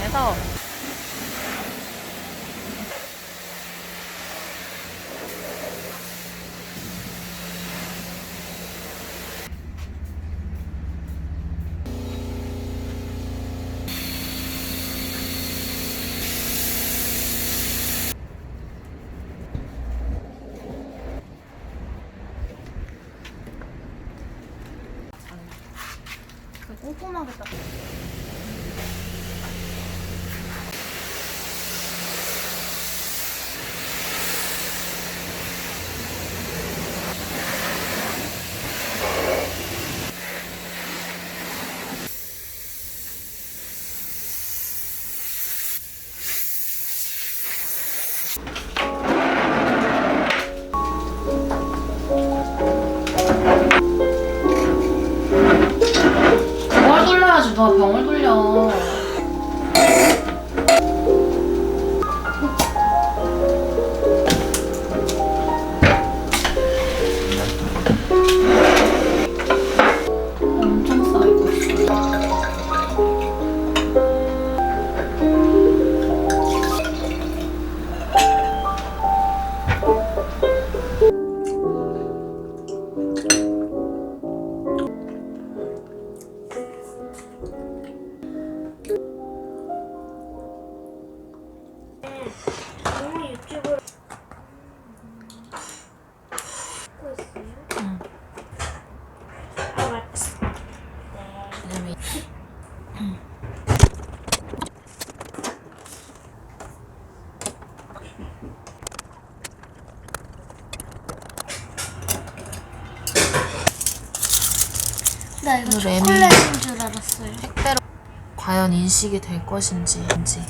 해서. 꼼꼼하게 딱 longe 나 이거 램이- 초콜릿인 줄 알았어요. 택배로 과연 인식이 될 것인지 인지.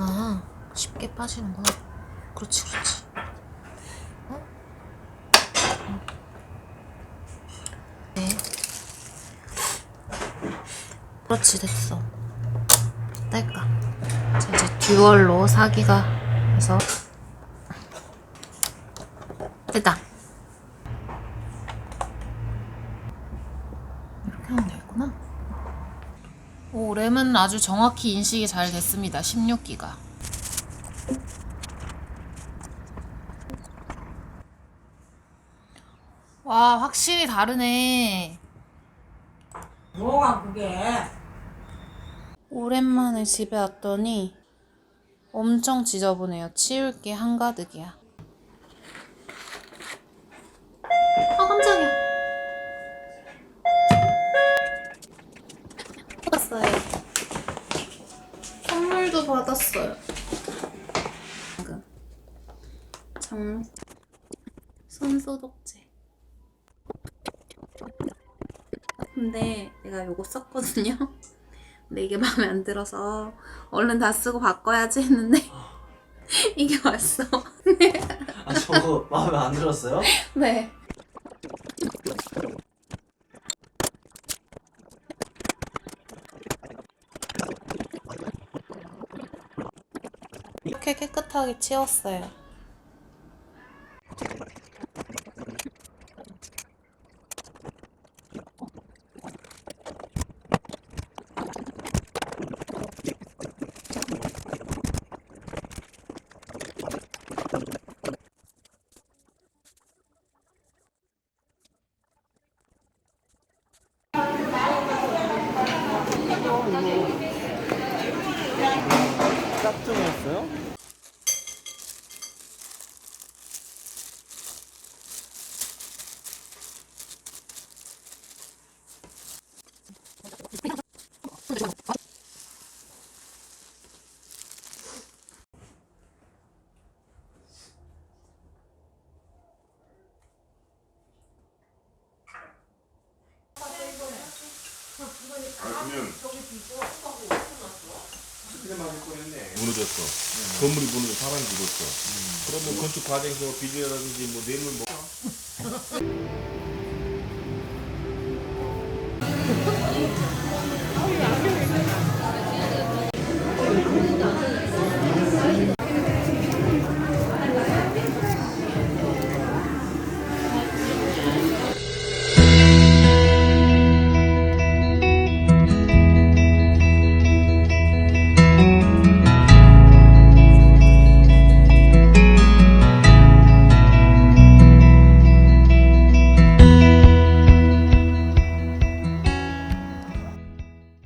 아 쉽게 빠지는구나 그렇지 그렇지. 어? 응. 네. 그렇지 됐어. 뗄까 자 이제 듀얼로 사기가 해서. 됐다 이렇게 하면 되겠구나 오, 램은 아주 정확히 인식이 잘 됐습니다. 16기가. 와, 확실히 다르네. 뭐가 그게? 오랜만에 집에 왔더니 엄청 지저분해요. 치울 게 한가득이야. 선물도 받았어요. 방금. 장 손소독제. 근데 내가 요거 썼거든요. 근데 이게 마음에 안 들어서 얼른 다 쓰고 바꿔야지 했는데 이게 왔어. 아 저거 마음에 안 들었어요? 네. 이렇게 깨끗하게 치웠어요. 짝퉁이었어요? 무너졌어. 건물이 무너져 사람이 죽었어. 그러면 건축 과정에서 비리라든지 뭐 뇌물 뭐